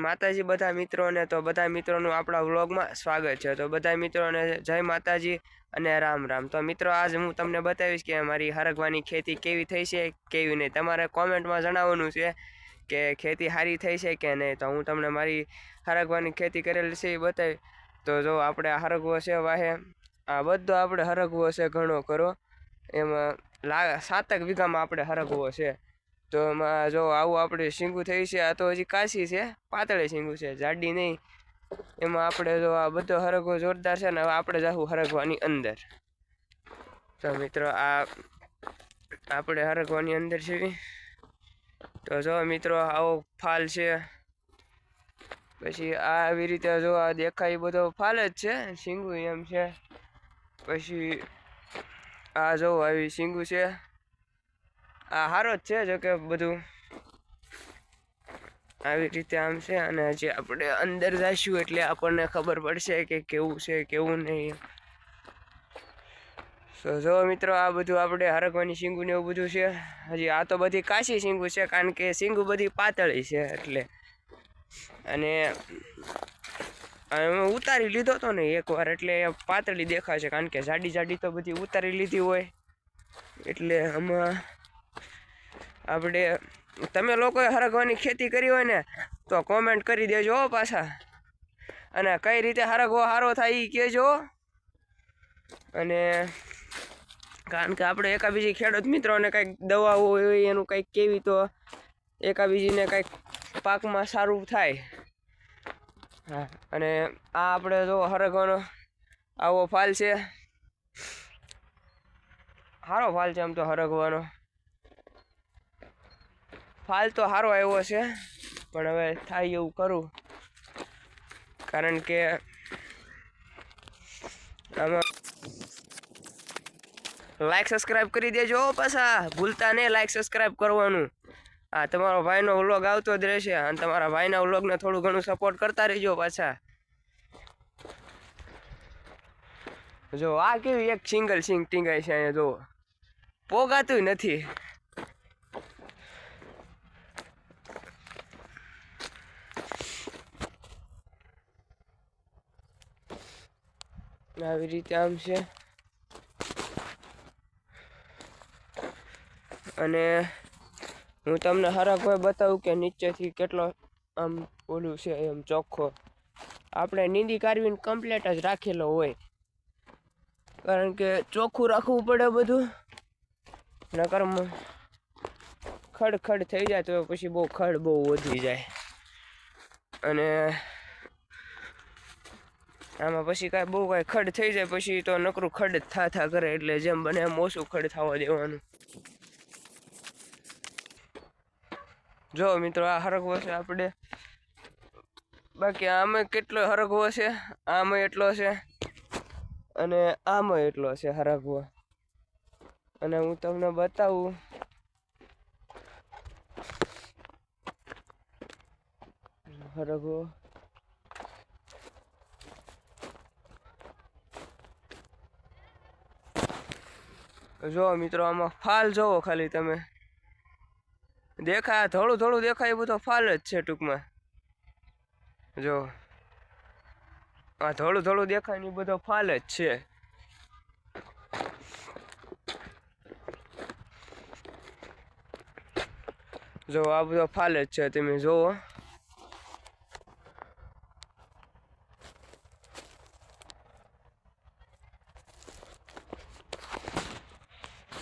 માતાજી બધા મિત્રોને, તો બધા મિત્રોનું આપણા વ્લોગમાં સ્વાગત છે. તો બધા મિત્રોને જય માતાજી અને રામ રામ. તો મિત્રો, આજ હું તમને બતાવીશ કે મારી હરગવાની ખેતી કેવી થઈ છે, કેવી નહીં. તમારે કોમેન્ટમાં જણાવવાનું છે કે ખેતી સારી થઈ છે કે નહીં. તો હું તમને મારી હરગવાની ખેતી કરેલી છે એ બતાવી. તો જો આપણે હરગવો છે વાહે. આ બધો આપણે હરગવો છે ઘણો કરો એમાં લા સાતક વીઘામાં આપણે હરગવો છે. તો એમાં જો આવું આપણે શીંગું થઈ છે, આ તો હજી કાશી છે, પાતળી શીંગું છે, જાડી નહીં. એમાં આપણે જો આ બધો હરગો જોરદાર છે ને, હવે આપણે જાવું હરગવાની અંદર. તો મિત્રો આ આપણે હરગવાની અંદર છે તો જો મિત્રો આવો ફાલ છે. પછી આ આવી રીતે જો આ દેખાય બધો ફાલ જ છે, શીંગું એમ છે. પછી આ જો આવી શીંગું છે. આ સારો જ છે, જો કે બધું. આવી રીતે આમ છે, અને હજી આપણે અંદર જઈશું એટલે આપણને ખબર પડશે કે કેવું છે, કેવું નહીં. તો જો મિત્રો, આ બધું આપણે હરકવાની શીંગું ને એવું બધું છે. હજી આ તો બધી કાશી શીંગું છે, કારણ કે શીંગું બધી પાતળી છે એટલે. અને ઉતારી લીધો હતો ને એકવાર, એટલે પાતળી દેખાશે, કારણ કે જાડી જાડી તો બધી ઉતારી લીધી હોય. એટલે આમાં આપણે તમે લોકોએ હરગવાની ખેતી કરી હોય ને, તો કોમેન્ટ કરી દેજો પાછા. અને કઈ રીતે હરગવો સારો થાય એ કહેજો. અને કારણ કે આપણે એકાબીજી ખેડૂત મિત્રોને કંઈક દવાઓ હોય એનું કંઈક કેવી તો એકાબીજીને કંઈક પાકમાં સારું થાય. હા, અને આ આપણે જો હરગવાનો આવો ફાલ છે. સારો ફાલ છે આમ તો હરગવાનો. ફાલ તો સારો આવ્યો છે, પણ હવે થાય એવું કરું. કારણ કે આમાં લાઈક સબસ્ક્રાઈબ કરી દેજો પાછા. ભૂલતા નહીં લાઈક સબસ્ક્રાઈબ કરવાનું. હા તમારો ભાઈનો વ્લોગ આવતો જ રહેશે અને તમારા ભાઈના વ્લોગને થોડું ઘણું સપોર્ટ કરતા રહેજો પાછા. જો આ કેવી એક સિંગલ સિંગ ટીંગાય છે અહીંયા, જો. પોગાતું નથી. આવી રીતે આમ છે અને હું તમને હરક હોય બતાવું કે નીચેથી કેટલો આમ ઓલું છે, એમ ચોખ્ખો. આપણે નીંદી કાઢવીને કમ્પ્લેટ જ રાખેલો હોય. કારણ કે ચોખ્ખું રાખવું પડે બધું. નકર ખડ ખડ થઈ જાય તો પછી બહુ ખડ બહુ વધી જાય. અને આમાં પછી કાંઈ બહુ કાંઈ ખડ થઈ જાય પછી તો નકરું ખડ થા થા કરે એટલે જેમ બને એમ ઓછું ખડ થવા દેવાનું. જો મિત્રો, આ હરગવો છે આપણે. બાકી આમાં કેટલો હરગવો છે? આમાં એટલો છે. અને આમાં એટલો છે હરગવો. અને હું તમને બતાવું. હરગવો. જો મિત્રો, આમાં ફાલ જોવો ખાલી તમે. દેખાય થોડું થોડું દેખાય, એ બધો ફાલ જ છે ટૂંકમાં. જો, આ થોડું થોડું દેખાય ને બધો ફાલ જ છે. જો, આ બધો ફાલ જ છે, તમે જોવો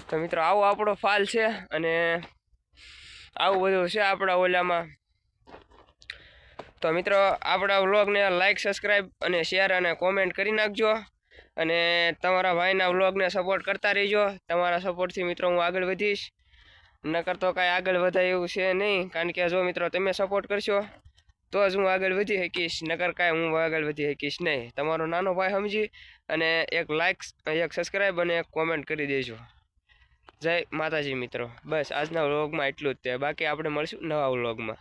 તો મિત્રો, આવો આપણો ફાલ છે અને આવું બધું છે આપણા ઓલામાં. તો મિત્રો, આપણા વ્લોગને લાઇક સબસ્ક્રાઈબ અને શેર અને કોમેન્ટ કરી નાખજો. અને તમારા ભાઈના વ્લોગને સપોર્ટ કરતા રહેજો. તમારા સપોર્ટથી મિત્રો હું આગળ વધીશ. નકર તો કાંઈ આગળ વધાય એવું છે નહીં, કારણ કે જો મિત્રો તમે સપોર્ટ કરશો, તો જ હું આગળ વધી શકીશ. નકર કાંઈ હું આગળ વધી શકીશ નહીં. તમારો નાનો ભાઈ સમજી અને એક લાઇક એક સબસ્ક્રાઈબ અને એક કોમેન્ટ કરી દેજો. જય માતાજી મિત્રો. બસ આજના વ્લોગમાં એટલું જ તે. બાકી આપણે મળશું નવા વ્લોગમાં.